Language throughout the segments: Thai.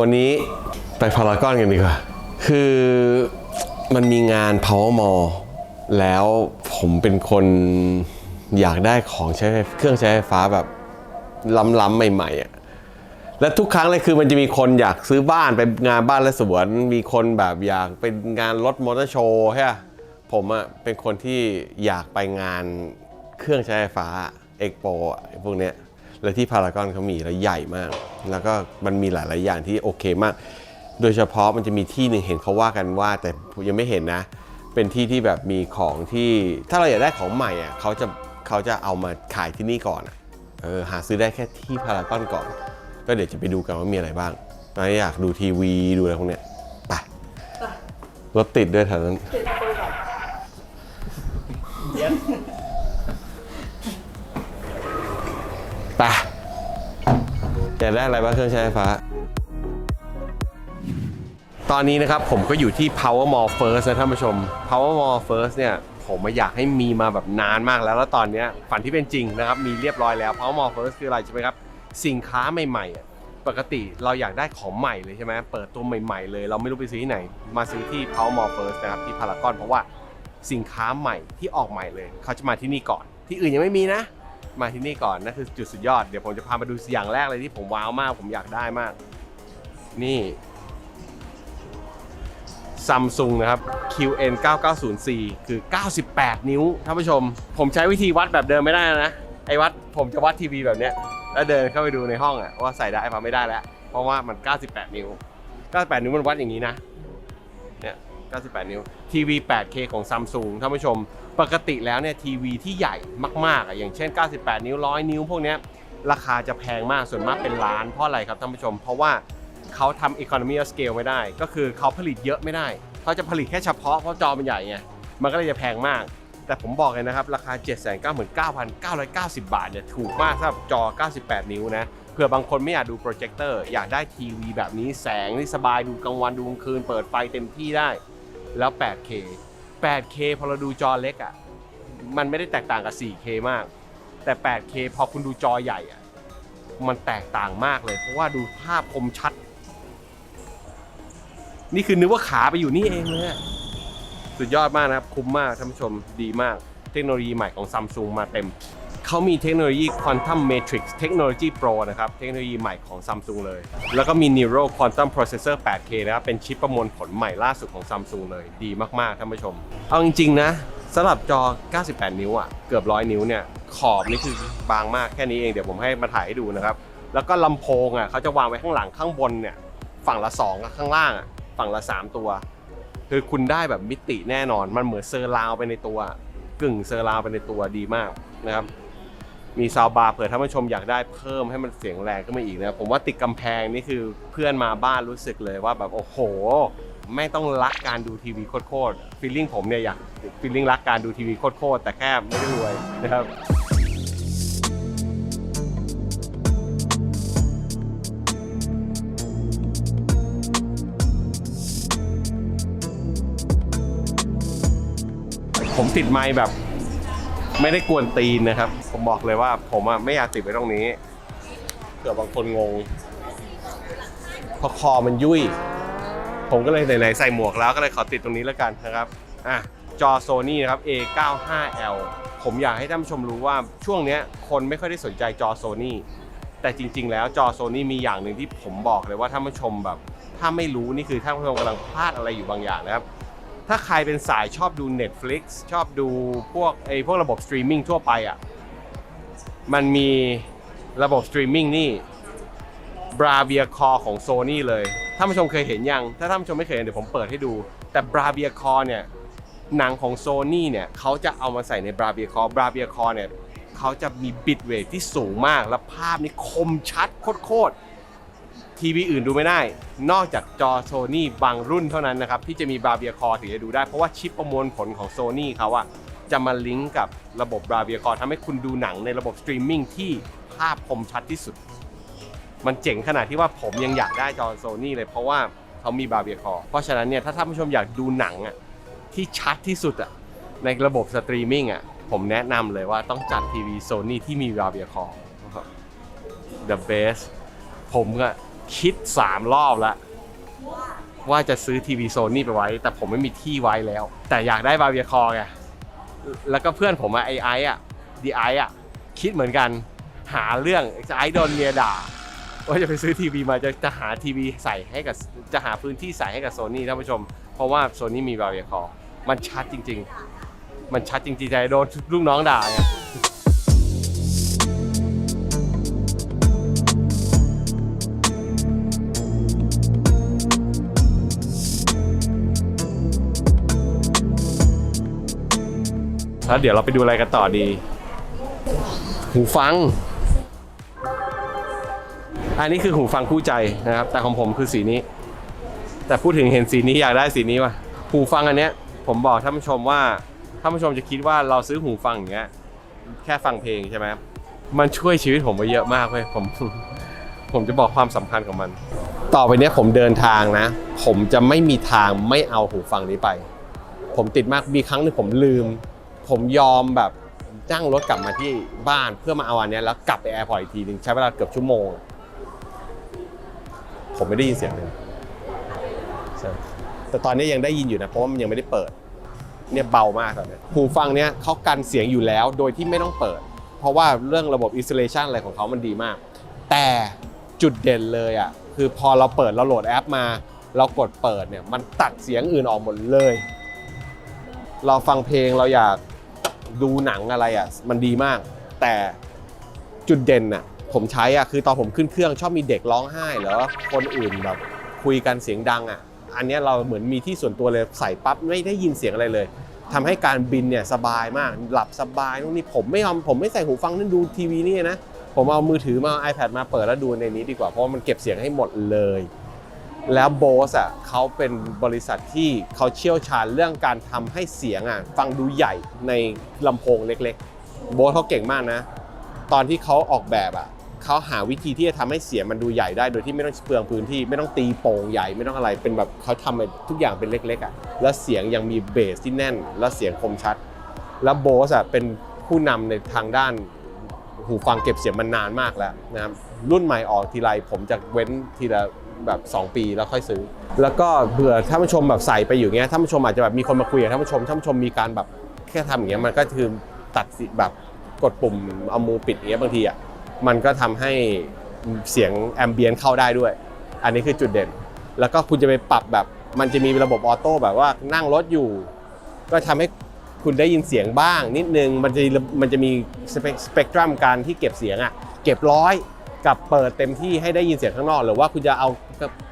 วันนี้ไปพารากอนกันดีกว่า คือมันมีงาน Power Mall แล้วผมเป็นคนอยากได้ของใช้เครื่องใช้ไฟฟ้าแบบล้ำๆใหม่ๆอะและทุกครั้งเลยคือมันจะมีคนอยากซื้อบ้านไปงานบ้านและสวน มีคนแบบอยากเป็นงานรถมอเตอร์โชว์ใช่ผมอะเป็นคนที่อยากไปงานเครื่องใช้ไฟฟ้าเอ็กโปพวกเนี้ย และที่พารากอนเขามีแล้วใหญ่มาก แล้วก็มันมีหลาย ๆ อย่างที่โอเคมาก โดยเฉพาะมันจะมีที่หนึ่งเห็นเขาว่ากันว่า แต่ผมยังไม่เห็นนะ เป็นที่ที่แบบมีของที่ถ้าเราอยากได้ของใหม่อะเขาจะเขาจะเอามาขายที่นี่ก่อนอะเออหาซื้อได้แค่ที่พารากอนก่อน ก็เดี๋ยวจะไปดูกันว่ามีอะไรบ้างตอนนี้อยากดูทีวีดูอะไรพวกเนี้ยไปรถติดด้วยแถวนั้นไป อยากได้อะไรบ้างเครื่องใช้ไฟฟ้า ตอนนี้นะครับผมก็อยู่ที่ Power Mall First นะท่านผู้ชม Power Mall First เนี่ยผมอยากให้มีมาแบบนานมากแล้วแล้วตอนนี้ฝันที่เป็นจริงนะครับ มีเรียบร้อยแล้ว Power Mall First คืออะไรใช่ไหมครับ สินค้าใหม่ๆอะปกติเราอยากได้ของใหม่เลยใช่ไหมเปิดตัวใหม่ๆเลย เราไม่รู้ไปซื้อที่ไหน มาซื้อที่ Power Mall First นะครับที่พารากอนเพราะว่าสินค้าใหม่ที่ออกใหม่เลย เขาจะมาที่นี่ก่อน ที่อื่นยังไม่มีนะ มาที่นี่ก่อนนั่นคือจุดสุดยอดเดี๋ยวผมจะพามาดูอย่างแรกเลยที่ผมว้าวมาก ผมอยากได้มาก นี่ซัมซุงนะครับ QN 9904คือ 98 นิ้วท่านผู้ชม ผมใช้วิธีวัดแบบเดิมไม่ได้นะ ไอ้วัดผมจะวัดทีวีแบบเนี้ย แล้วเดินเข้าไปดูในห้องอะว่าใส่ได้ปะไม่ได้แล้ว เพราะว่ามัน 98 นิ้ว 98 นิ้วมันวัดอย่างนี้นะ เนี่ย 98 นิ้ว ทีวี 8K ของซัมซุงท่านผู้ชม ปกติแล้วเนี่ยทีวีที่ใหญ่มากๆอะอย่างเช่น 98 นิ้ว 100 นิ้ว พวกเนี้ยราคาจะแพงมากส่วนมากเป็นล้านเพราะอะไรครับท่านผู้ชม เพราะว่าเขาทำ economy of scale ไม่ได้ ก็คือเขาผลิตเยอะไม่ได้เขาจะผลิตแค่เฉพาะเพราะจอมันใหญ่ไงมันก็เลยจะแพงมาก แต่ผมบอกเลยนะครับ ราคา 799,990 บาทเนี่ยถูกมากสำหรับจอ 98 นิ้วนะเผื่อบางคนไม่อยากดูโปรเจคเตอร์อยากได้ทีวีแบบนี้แสงที่สบายดูกลางวันดูกลางคืน เปิดไฟเต็มที่ได้ แล้ว 8K 8K พอเราดูจอเล็กอะ่ะ มันไม่ได้แตกต่างกับ 4K มาก แต่ 8K พอคุณดูจอใหญ่อะ่ะ มันแตกต่างมากเลย เพราะว่าดูภาพคมชัด นี่คือนึกว่าขาไปอยู่นี่เองเลย สุดยอดมากนะครับ คุ้มมากท่านผู้ชมดีมาก เทคโนโลยีใหม่ของซัมซุงมาเต็ม เขามีเทคโนโลยี Quantum Matrix Technology Pro นะครับ เทคโนโลยีใหม่ของซัมซุงเลย แล้วก็มี Neural Quantum Processor 8K นะครับ เป็นชิปประมวลผลใหม่ล่าสุดของซัมซุงเลย ดีมากๆ ท่านผู้ชม เอาจริง ๆ นะสำหรับจอ 98 นิ้วอะ เกือบร้อยนิ้วเนี่ย ขอบนี่คือบางมากแค่นี้เอง เดี๋ยวผมให้มาถ่ายให้ดูนะครับ แล้วก็ลำโพงอะเขาจะวางไว้ข้างหลังข้างบนเนี่ย ฝั่งละ2อะข้างล่างฝั่งละ 3 ตัว คือคุณได้แบบมิติแน่นอน มันเหมือนเซอร์ราวไปในตัว กึ่งเซอร์ราวไปในตัวดีมากนะครับ มีซาวบาร์เผื่อท่านผู้ชมอยากได้เพิ่มให้มันเสียงแรงขึ้นมาอีกนะครับผมว่าติดกำแพงนี่คือเพื่อนมาบ้านรู้สึกเลยว่าแบบโอ้โหไม่ต้องรักการดูทีวีโคตรๆฟีลลิ่งผมเนี่ยอยากฟีลลิ่งรักการดูทีวีโคตรๆแต่แค่ไม่ได้รวยนะครับผมติดไมค์แบบ ไม่ได้กวนตีนนะครับ ผมบอกเลยว่า ผมอะไม่อยากติดไว้ตรงนี้เผื่อบางคนงงเพราะคอมันยุ่ย ผมก็เลยไหนๆใส่หมวกแล้วก็เลยขอติดตรงนี้แล้วกันนะครับอะจอโซนี่นะครับ A95L ผมอยากให้ท่านผู้ชมรู้ว่าช่วงเนี้ยคนไม่ค่อยได้สนใจจอโซนี่แต่จริง ๆ แล้วจอโซนี่มีอย่างหนึ่งที่ผมบอกเลยว่าท่านผู้ชมแบบ ถ้าไม่รู้นี่คือท่านผู้ชมกำลังพลาดอะไรอยู่บางอย่างนะครับ ถ้าใครเป็นสายชอบดู Netflix ชอบดูพวกไอ้พวกระบบสตรีมมิ่งทั่วไปอะ มันมีระบบสตรีมมิ่งนี่ Bravia Core ของ Sony เลยท่านผู้ชมเคยเห็นยัง ถ้าท่านผู้ชมไม่เคยเห็นเดี๋ยวผมเปิดให้ดู แต่ Bravia Core เนี่ยหนังของ Sony เนี่ยเขาจะเอามาใส่ใน Bravia Core Bravia Core เนี่ยเขาจะมีบิตเรทที่สูงมาก และภาพนี่คมชัดโคตรๆทีวีอื่นดูไม่ได้ นอกจากจอ Sony บางรุ่นเท่านั้นนะครับ ที่จะมี Bravia Core ถึงจะดูได้ เพราะว่าชิปประมวลผลของ Sony เขาอะ จะมาลิงก์กับระบบ Bravia c o r ทำให้คุณดูหนังในระบบสตรีมมิ่งที่ภาพคมชัดที่สุด มันเจ๋งขนาดที่ว่าผมยังอยากได้จอ Sony เลยเพราะว่าเขามี Bravia c o r เพราะฉะนั้นเนี่ยถ้าท่านผู้ชมอยากดูหนังอะที่ชัดที่สุดอะในระบบสตรีมมิ่งอะผมแนะนำเลยว่าต้องจัดทีวี Sony ที่มี Bravia Core นะครับ the best ผมก็คิดสามรอบแล้วว่าจะซื้อทีวีโซนี่ไปไว้ แต่ผมไม่มีที่ไว้แล้ว แต่อยากได้บาเวียคอไง แล้วก็เพื่อนผมอะไอไออะดีไออะคิดเหมือนกันหาเรื่องจะไอโดนเมียด่าว่าจะไปซื้อทีวีมาจะจะหาทีวีใส่ให้กับจะหาพื้นที่ใส่ให้กับโซนี่ท่านผู้ชม เพราะว่าโซนี่มีบาเวียคอมันชัดจริง ๆ มันชัดจริงๆใจโดนลูกน้องด่าไง แล้วเดี๋ยวเราไปดูอะไรกันต่อดี หูฟัง อันนี้คือหูฟังคู่ใจนะครับ แต่ของผมคือสีนี้ แต่พูดถึงเห็นสีนี้อยากได้สีนี้ว่ะ หูฟังอันเนี้ย ผมบอกท่านผู้ชมว่าท่านผู้ชมจะคิดว่าเราซื้อหูฟังอย่างเงี้ยแค่ฟังเพลงใช่ไหมมันช่วยชีวิตผมไปเยอะมากเว้ยผมผมจะบอกความสำคัญของมัน ต่อไปเนี้ยผมเดินทางนะ ผมจะไม่มีทางไม่เอาหูฟังนี้ไป ผมติดมากมีครั้งหนึงผมลืม ผมยอมแบบจ้างรถกลับมาที่บ้านเพื่อมาเอาอันเนี้ยแล้วกลับไปแอร์พอร์ตอีกทีหนึงใช้เวลาเกือบชั่วโมง ผมไม่ได้ยินเสียงเลยใช่แต่ตอนนี้ยังได้ยินอยู่นะเพราะว่ามันยังไม่ได้เปิด เนี่ยเบามากตอนนี้หูฟังเนี้ยเขากันเสียงอยู่แล้วโดยที่ไม่ต้องเปิด เพราะว่าเรื่องระบบ installation อะไรของเขามันดีมาก แต่จุดเด่นเลยอะคือพอเราเปิดเราโหลดแอปมา เรากดเปิดเนี่ยมันตัดเสียงอื่นออกหมดเลย เราฟังเพลงเราอยาก ดูหนังอะไรอะมันดีมาก แต่จุดเด่นอะผมใช้อะคือตอนผมขึ้นเครื่องชอบมีเด็กร้องไห้เหรอคนอื่นแบบคุยกันเสียงดังอะอันนี้เราเหมือนมีที่ส่วนตัวเลยใส่ปั๊บไม่ได้ยินเสียงอะไรเลยทำให้การบินเนี่ยสบายมาก หลับสบายนู่นนี่ผมไม่ยอมผมไม่ใส่หูฟังนั่นดูทีวีนี่นะผมเอามือถือมาเอา iPad มาเปิดแล้วดูในนี้ดีกว่าเพราะมันเก็บเสียงให้หมดเลย แล้วโบสอะเขาเป็นบริษัทที่เขาเชี่ยวชาญเรื่องการทำให้เสียงอะฟังดูใหญ่ในลำโพงเล็กๆ โบสเขาเก่งมากนะ ตอนที่เขาออกแบบอะเขาหาวิธีที่จะทำให้เสียงมันดูใหญ่ได้ โดยที่ไม่ต้องเปลืองพื้นที่ไม่ต้องตีโป่งใหญ่ไม่ต้องอะไรเป็นแบบเขาทำทุกอย่างเป็นเล็กๆอะแล้วเสียงยังมีเบสที่แน่น แล้วเสียงคมชัด แล้วโบสอะเป็นผู้นำในทางด้านหูฟังเก็บเสียงมันนานมากแล้วนะครับรุ่นใหม่ออกทีไรผมจะเว้นทีละ แบบ 2 ปีแล้วค่อยซื้อ แล้วก็เบื่อท่านผู้ชมแบบใส่ไปอยู่เงี้ยท่านผู้ชมอาจจะแบบมีคนมาคุยกับท่านผู้ชมท่านผู้ชมมีการแบบแค่ทำอย่างเงี้ยมันก็คือตัดสิแบบกดปุ่มเอามือปิดอย่างเงี้ยบางทีอะมันก็ทำให้เสียงแอมเบียนเข้าได้ด้วย อันนี้คือจุดเด่น แล้วก็คุณจะไปปรับแบบมันจะมีระบบออโต้แบบว่านั่งรถอยู่ ก็ทำให้คุณได้ยินเสียงบ้างนิดนึงมันจะมันจะมีสเปกสเปกตรัมการที่เก็บเสียงอะเก็บร้อย กับเปิดเต็มที่ให้ได้ยินเสียงข้างนอก หรือว่าคุณจะเอา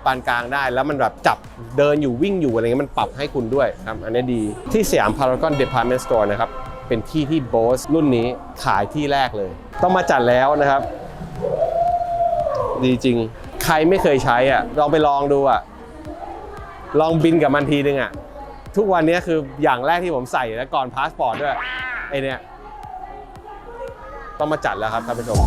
ปานกลางได้ แล้วมันแบบจับเดินอยู่วิ่งอยู่อะไรเงี้ยมันปรับให้คุณด้วยครับอันนี้ดีที่สยามพารากอนเด p าร์ m e n t Store นะครับเป็นที่ที่โบสรุ่นนี้ขายที่แรกเลย ต้องมาจัดแล้วนะครับ ดีจริง ใครไม่เคยใช้อะลองไปลองดูอะลองบินกับมันทีนึงอะทุกวันนี้คืออย่างแรกที่ผมใส่แล้วก่อนพาสปอร์ตด้วยไอเนี่ยต้องมาจัดแล้วครับท่านผู้ชม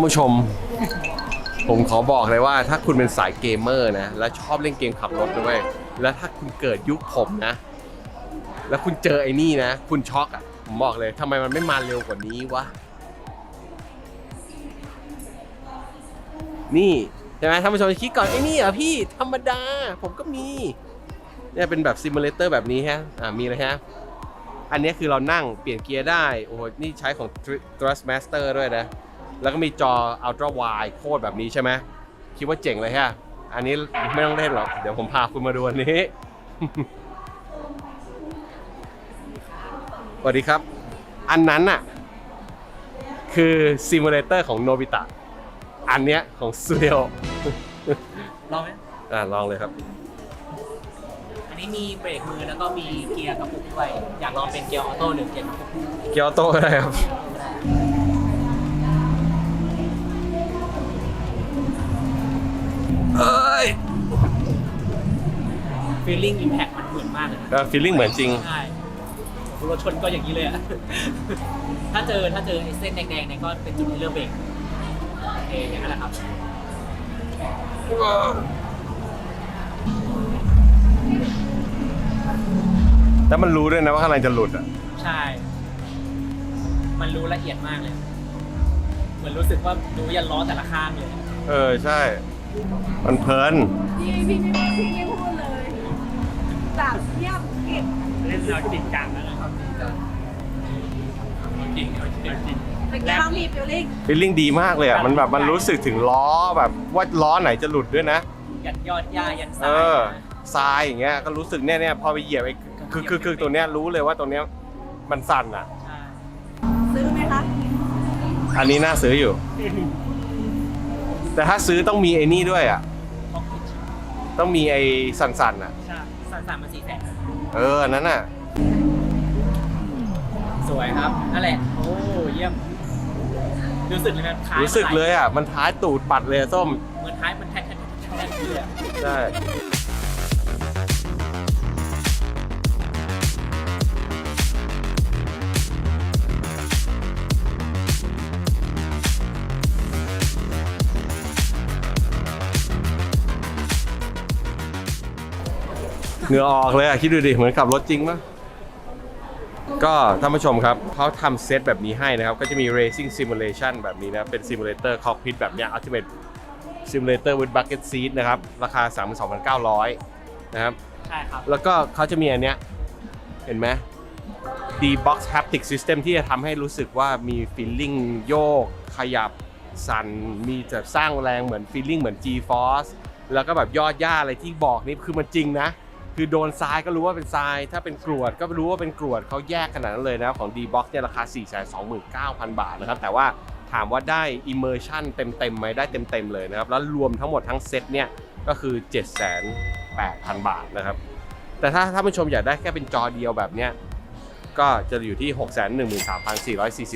านผู้ชม ผมขอบอกเลยว่า ถ้าคุณเป็นสายเกมเมอร์นะ แล้วชอบเล่นเกมขับรถด้วย แล้วถ้าคุณเกิดยุคผมนะ แล้วคุณเจอไอ้นี่นะ คุณช็อกอะ ผมบอกเลยทำไมมันไม่มาเร็วกว่านี้วะ นี่ใช่ไหมท่านผู้ชมคิดก่อนไอ้นี่เหรอพี่ธรรมดา ผมก็มีเนี่ยเป็นแบบซิมูเลเตอร์แบบนี้ฮะ อ่ามีเลยฮะ อันนี้คือเรานั่งเปลี่ยนเกียร์ได้ โอ้โห นี่ใช้ของ Thrustmaster ด้วยนะ แล้วก็มีจอ Ultra Wide โคตรแบบนี้ใช่ไหมคิดว่าเจ๋งเลยฮะ อันนี้ไม่ต้องเล่นหรอก เดี๋ยวผมพาคุณมาดูอันนี้ สวัสดีครับ อันนั้นน่ะ คือซิมูเลเตอร์ของโนบิตะ อันเนี้ยของซูเ o ลองไหมอ่าลองเลยครับ อันนี้มีเบรกมือแล้วก็มีเกียร์กระปุกด้วย อยากลองเป็นเกียร์ออโต้หรือเกียร์กระปุก เกียวโตได้ครับ ฟีลลิ่งอิมแพคมันเหมือนมากเลยนะฟีลลิ่งเหมือนจริง ใช่รถชนก็อย่างนี้เลยอะ ถ้าเจอถ้าเจอไอ้เส้นแดงๆเนี่ยก็เป็นจุดที่เลือกเบรกโอเคอย่างนั้นแหละครับแล้วมันรู้ด้วยนะว่าข้างในจะหลุดอะ ใช่ มันรู้ละเอียดมากเลย เหมือนรู้สึกว่ารู้ยันล้อแต่ละข้างเลย เออ ใช่ มันเพลิน พี่พี่ไม่พี่ไม่พูด เลยแบบเงียบกริบเล่นเราจริงจังแล้วนะครับจริงเอาจริงจริงเป็นไงบ้างพี่ฟิลลิ่งฟีลลิ่งดีมากเลยอะ มันแบบมันรู้สึกถึงล้อแบบว่าล้อไหนจะหลุดด้วยนะ ยันยอดหญ้ายันเอทรายอนะทรายอย่างเงี้ยก็รู้สึกเนี่ยเนี่ยพอไปเหยียบไอ้คือคือคือตัวเนี้ยรู้เลยว่าตัวเนี้ยมันสั่นอะ ใช่ซื้อไหมคะอันนี้น่าซื้ออยู่ แต่ถ้าซื้อต้องมีไอ้นี่ด้วยอะท็อกพิชต้องมีไอ้สั่นๆอะใช่ สามสามมาสี่แสนเอออันนั้นอะ สวยครับนั่นแหละโอ้เยี่ยม รู้สึกเลยนะท้ายรู้สึกเลยอะ มันท้ายตูดปัดเลยอะส้ม เหมือนท้ายมันแทนแทนแทนแทนเลยอะ ใช่ เหงื่อออกเลยอะ คิดดูดิ เหมือนขับรถจริงปะก็ท่านผู้ชมครับเขาทำเซตแบบนี้ให้นะครับ ก็จะมี racing simulation แบบนี้นะ เป็น simulator cockpit แบบเนี้ย ultimate simulator with bucket seat นะครับ ราคา 32,900 นะครับ ใช่ครับ แล้วก็เขาจะมีอันเนี้ย เห็นไหม D-Box Haptic System ที่จะทำให้รู้สึกว่ามี feeling โยก ขยับ สั่น มีจะสร้างแรงเหมือน feeling เหมือน G-Force แล้วก็แบบยอดย่าอะไรที่บอกนี่คือมันจริงนะ คือโดนทรายก็รู้ว่าเป็นทราย ถ้าเป็นกรวดก็รู้ว่าเป็นกรวดเขาแยกขนาดนั้นเลยนะครับของ D-Box เนี่ยราคา 429,000 บาทนะครับ แต่ว่าถามว่าได้ immersion เต็มๆไหมได้เต็มๆเลยนะครับ แล้วรวมทั้งหมดทั้งเซตเนี่ยก็คือ78,000 บาทนะครับ แต่ถ้าถ้านผู้ชมอยากได้แค่เป็นจอเดียวแบบเนี้ยก็จะอยู่ที่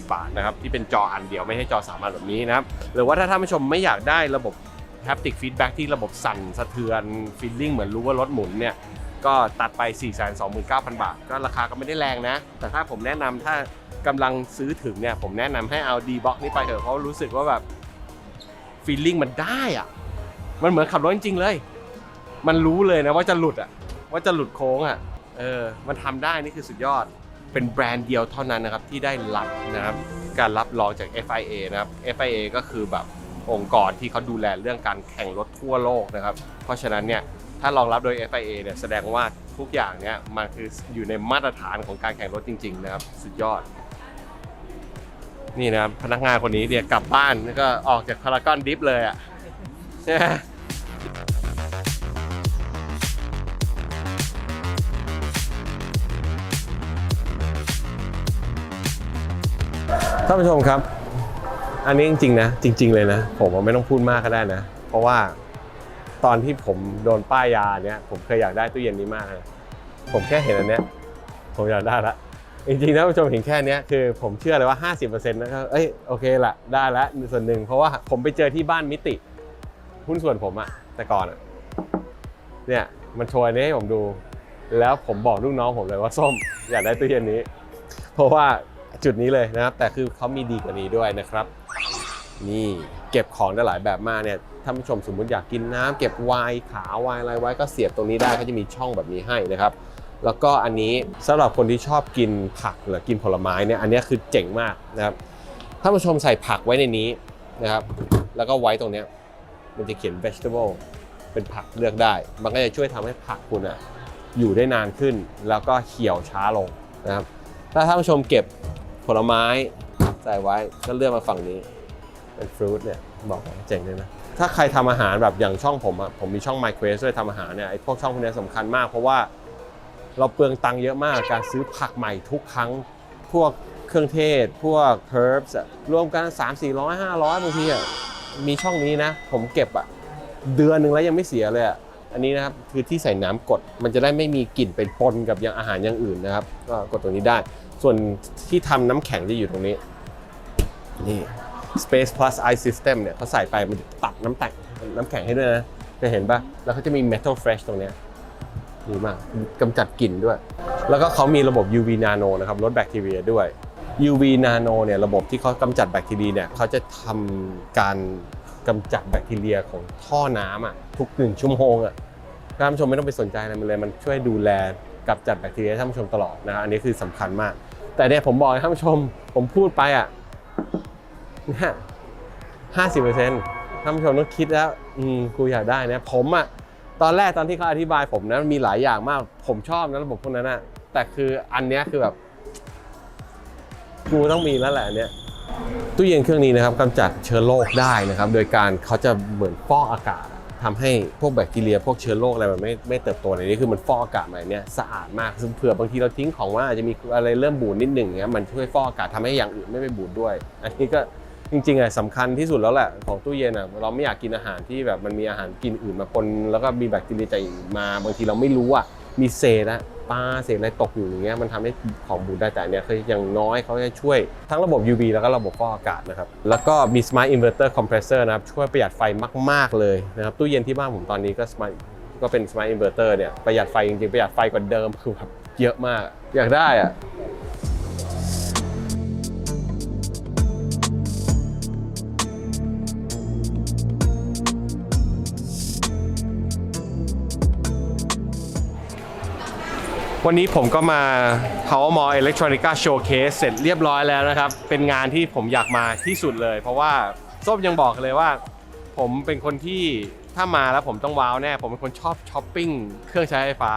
613,440 บาทนะครับที่เป็นจออันเดียวไม่ใช่จอสามอันแบบนี้นะครับหรือว่าถ้าท่านผู้ชมไม่อยากได้ระบบ haptic feedback ที่ระบบสั่นสะเทือน feeling เหมือนรู้ว่ารถหมุนเนี่ย ก็ตัดไป 429,000 บาท ก็ราคาก็ไม่ได้แรงนะ แต่ถ้าผมแนะนำถ้ากำลังซื้อถึงเนี่ยผมแนะนำให้เอา D-Box นี้ไปเถอะเพราะรู้สึกว่าแบบ feeling มันได้อะมันเหมือนขับรถจริงๆเลย มันรู้เลยนะว่าจะหลุดอะว่าจะหลุดโค้งอะเออ มันทำได้นี่คือสุดยอด เป็นแบรนด์เดียวเท่านั้นนะครับที่ได้รับนะครับการรับรองจาก FIA นะครับ FIA ก็คือแบบองค์กรที่เขาดูแลเรื่องการแข่งรถทั่วโลกนะครับ เพราะฉะนั้นเนี่ย ถ้ารองรับโดย FIA เนี่ยแสดงว่าทุกอย่างเนี่ยมันคืออยู่ในมาตรฐานของการแข่งรถจริง ๆ นะครับ สุดยอด นี่นะครับพนักงานคนนี้เนี่ยกลับบ้านแล้วก็ออกจากพารากอนดิฟเลยอะใช่ไหมท่านผู้ชมครับ อันนี้จริงๆนะ จริง ๆ เลยนะ ผมว่าไม่ต้องพูดมากก็ได้นะ เพราะว่า ตอนที่ผมโดนป้ายยาเนี่ยผมเคยอยากได้ตู้เย็นนี้มากเลยผมแค่เห็นอันเนี้ยผมอยากได้ละจริงๆนะผู้ชมเห็นแค่นี้คือผมเชื่อเลยว่า 50%นะครับเอ้ยโอเคละได้ละส่วนหนึ่งเพราะว่าผมไปเจอที่บ้านมิติหุ้นส่วนผมอะแต่ก่อนอะเนี่ยมันโชว์อันนี้ให้ผมดู แล้วผมบอกลูกน้องผมเลยว่าส้มอยากได้ตู้เย็นนี้ เพราะว่าจุดนี้เลยนะครับ แต่คือเขามีดีกว่านี้ด้วยนะครับ นี่เก็บของได้หลายแบบมากเนี่ย ท่านผู้ชมสมมติอยากกินน้ำเก็บไวน์ขาวไวน์อะไรไว้ก็เสียบตรงนี้ได้ก็จะมีช่องแบบนี้ให้นะครับ แล้วก็อันนี้สำหรับคนที่ชอบกินผักหรือกินผลไม้เนี่ยอันนี้คือเจ๋งมากนะครับท่านผู้ชมใส่ผักไว้ในนี้นะครับ แล้วก็ไว้ตรงเนี้มันจะเขียน vegetable เป็นผักเลือกได้ มันก็จะช่วยทำให้ผักคุณอะอยู่ได้นานขึ้น แล้วก็เหี่ยวช้าลงนะครับ ถ้าท่านผู้ชมเก็บผลไม้ใส่ไว้ก็เลือกมาฝั่งนี้ เป็นฟรุตเนี่ยบอกว่าเจ๋งเลยนะ ถ้าใครทำอาหารแบบอย่างช่องผมอะผมมีช่อง My Quest ด้วยทำอาหารเนี่ยไอ้พวกช่องพวกนี้สำคัญมากเพราะว่าเราเปลืองตังค์เยอะมากการซื้อผักใหม่ทุกครั้งพวกเครื่องเทศ พวก herbs อะรวมกัน 3 4 0 0 500บางทีอะมีช่องนี้นะ ผมเก็บอะเดือนหนึ่งแล้วยังไม่เสียเลยอะอันนี้นะครับคือที่ใส่น้ำกดมันจะได้ไม่มีกลิ่นไปปนกับอย่างอาหารอย่างอื่นนะครับ ก็กดตรงนี้ได้ ส่วนที่ทำน้ำแข็งจะอยู่ตรงนี้นี่ Space Plus Ice System เนี่ยเขาใส่ไปมันตัดน้ำแข็งน้ำแข็งให้ด้วยนะ จะเห็นปะแล้วเขาจะมี Metal Fresh ตรงเนี้ยดีมากกำจัดกลิ่นด้วย แล้วก็เขามีระบบ UV Nano นะครับลดแบคทีเรียด้วย UV Nano เนี่ยระบบที่เขากำจัดแบคทีเรียเนี่ยเขาจะทำการกำจัดแบคทีเรียของท่อน้ำอะทุกหนึ่งชั่วโมงอะท่านผู้ชมไม่ต้องไปสนใจอะไรมันเลยมันช่วยดูแลกับจัดแบคทีเรียท่านผู้ชมตลอดนะอันนี้คือสำคัญมาก แต่เนี่ยผมบอกให้ท่านผู้ชมผมพูดไปอะ เนี่ยห้าสิบเปอร์เซ็นต์ท่านผู้ชมต้องคิดแล้ว อืมกูอยากได้นะผมอะตอนแรกตอนที่เขาอธิบายผมนะมีหลายอย่างมาก ผมชอบนะระบบพวกนั้นอะแต่คืออันเนี้ยคือแบบ กูต้องมีแล้วแหละอันเนี้ยตู้เย็นเครื่องนี้นะครับกำจัดเชื้อโรคได้นะครับ โดยการเขาจะเหมือนฟอกอากาศทำให้พวกแบคทีเรีย พวกเชื้อโรคอะไรมันไม่ไม่เติบโตในนี้คือมันฟอกอากาศมาเนี่ยสะอาดมากซึ่งเผื่อบางทีเราทิ้งของว่าอาจจะมีอะไรเริ่มบูดนิดหนึ่งเงี้ยมันช่วยฟอกอากาศทำให้อย่างอื่นไม่ไปบูดด้วย อันนี้ก็ จริงๆอะสำคัญที่สุดแล้วแหละของตู้เย็นอะเราไม่อยากกินอาหารที่แบบมันมีอาหารกินอื่นมาปนแล้วก็มีแบคทีเรียจากอื่นมา บางทีเราไม่รู้อะมีเศษอะปลาเศษอะไรตกอยู่อย่างเงี้ยมันทำให้ของบูดได้แต่เนี่ยคืออย่างน้อยเขาจะช่วยทั้งระบบ UV แล้วก็ระบบฟอกอากาศนะครับ แล้วก็มี Smart Inverter Compressor นะครับ ช่วยประหยัดไฟมาก ๆ เลยนะครับ ตู้เย็นที่บ้านผมตอนนี้ก็ Smart ก็เป็น Smart Inverter เนี่ย ประหยัดไฟจริง ๆ ประหยัดไฟกว่าเดิมคือแบบเยอะมาก อยากได้อะ วันนี้ผมก็มา Power Mall Electronica Showcase เสร็จเรียบร้อยแล้วนะครับ เป็นงานที่ผมอยากมาที่สุดเลย เพราะว่าส้มยังบอกเลยว่า ผมเป็นคนที่ถ้ามาแล้วผมต้องว้าวแน่ ผมเป็นคนชอบช้อปปิ้งเครื่องใช้ไฟฟ้า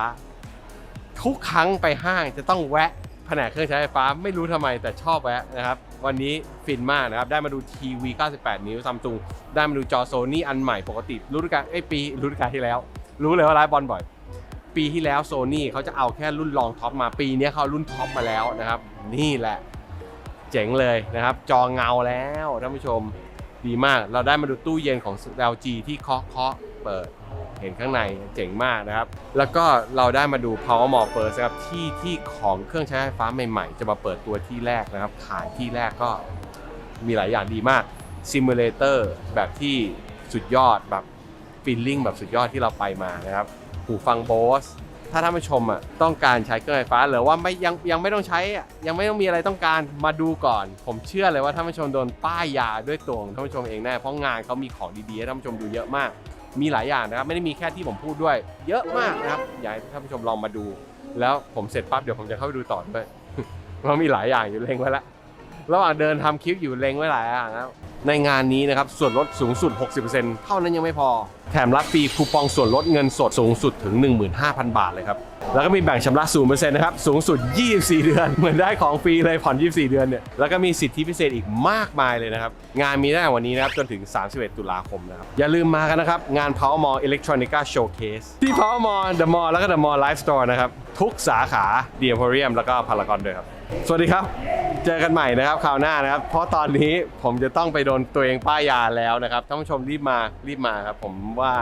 ทุกครั้งไปห้างจะต้องแวะแผนกเครื่องใช้ไฟฟ้าไม่รู้ทำไมแต่ชอบแวะนะครับ วันนี้ฟินมากนะครับ ได้มาดูทีวี 98 นิ้วซัมซุงได้มาดูจอโซนี่อันใหม่ปกติรู้ดูการไอปีรู้ดูการที่แล้ว รู้เลยว่าไลฟ์บอลบ่อย ปีที่แล้วโซนี่เขาจะเอาแค่รุ่นรองท็อปมาปีนี้เขารุ่นท็อปมาแล้วนะครับ นี่แหละ เจ๋งเลยนะครับ จอเงาแล้วท่านผู้ชมดีมาก เราได้มาดูตู้เย็นของ LG ที่เคาะเคาะเปิดเห็นข้างในเจ๋งมากนะครับ แล้วก็เราได้มาดู Power Mall First นะครับที่ที่ของเครื่องใช้ไฟฟ้าใหม่ๆ จะมาเปิดตัวที่แรกนะครับ ขายที่แรกก็มีหลายอย่างดีมากซิมูเลเตอร์แบบที่สุดยอดแบบฟีลลิ่งแบบสุดยอดที่เราไปมานะครับ หูฟังโบสถ้าท่านผู้ชมอะต้องการใช้เครื่องไฟฟ้าหรือว่าไม่ยังยังไม่ต้องใช้อะยังไม่ต้องมีอะไรต้องการมาดูก่อน ผมเชื่อเลยว่าท่านผู้ชมโดนป้ายยาด้วยตัวของท่านผู้ชมเองแน่เพราะงานเขามีของดีๆให้ท่านผู้ชมดูเยอะมาก มีหลายอย่างนะครับไม่ได้มีแค่ที่ผมพูดด้วย เยอะมากนะครับอยากให้ท่านผู้ชมลองมาดู แล้วผมเสร็จปั๊บเดี๋ยวผมจะเข้าไปดูต่อด้วยเพราะมีหลายอย่างอยู่เล็งไว้แล้ว ระหว่างเดินทำคลิปอยู่เล็งไว้หลายอย่างแล้วในงานนี้นะครับส่วนลดสูงสุด 60%เท่านั้นยังไม่พอ แถมรับฟรีคูปองส่วนลดเงินสดสูงสุดถึง 15,000 บาทเลยครับ แล้วก็มีแบ่งชำระ 0%นะครับ สูงสุด 24 เดือน เหมือนได้ของฟรีเลยผ่อน 24 เดือนเนี่ย แล้วก็มีสิทธิพิเศษอีกมากมายเลยนะครับ งานมีตั้งแต่วันนี้นะครับ จนถึง 31 ตุลาคมนะครับ อย่าลืมมากันนะครับ งาน Power Mall Electronica Showcase ที่ Power Mall The Mall แล้วก็ The Mall Live Store นะครับทุกสาขา The Emporium แล้วก็ Paragon ด้วยครับสวัสดีครับ เจอกันใหม่นะครับคราวหน้านะครับ เพราะตอนนี้ผมจะต้องไปโดนตัวเองป้ายยาแล้วนะครับท่านผู้ชมรีบมารีบมาครับ ผมว่า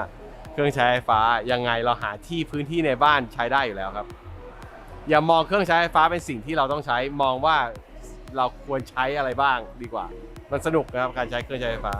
เครื่องใช้ไฟฟ้ายังไงเราหาที่พื้นที่ในบ้านใช้ได้อยู่แล้วครับ อย่ามองเครื่องใช้ไฟฟ้าเป็นสิ่งที่เราต้องใช้มองว่าเราควรใช้อะไรบ้างดีกว่า มันสนุกนะครับการใช้เครื่องใช้ไฟฟ้า